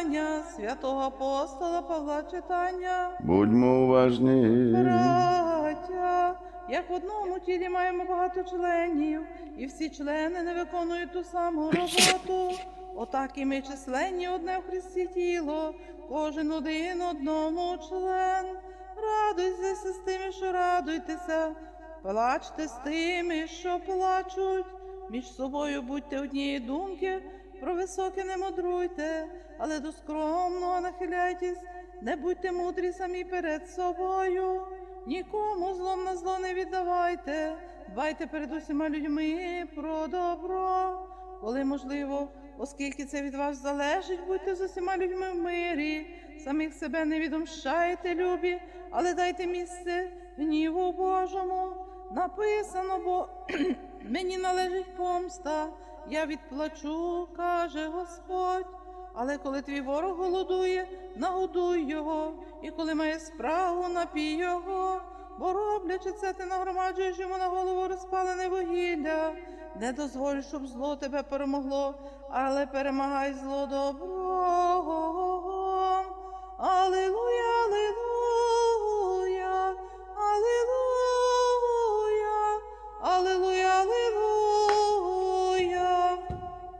послання святого апостола Павла читання. Будьмо уважні. Браття, як в одному тілі маємо багато членів, і всі члени не виконують ту саму роботу. Отак і ми численні одне в Христі тіло, кожен один одному член. Радуйтеся з тими, що радуйтеся, плачте з тими, що плачуть. Між собою будьте однієї думки, про високе не мудруйте, але до скромного нахиляйтесь, не будьте мудрі самі перед собою. Нікому злом на зло не віддавайте, дбайте перед усіма людьми про добро, коли можливо, оскільки це від вас залежить, будьте з усіма людьми в мирі, самих себе не відомщайте, любі, але дайте місце гніву Божому. Написано, бо мені належить помста, я відплачу, каже Господь. Але коли твій ворог голодує, нагодуй його, і коли має спрагу, напій його, бо роблячи це, ти нагромаджуєш йому на голову розпалене вугілля. Не дозволь, щоб зло тебе перемогло, але перемагай зло. Аллилуйя,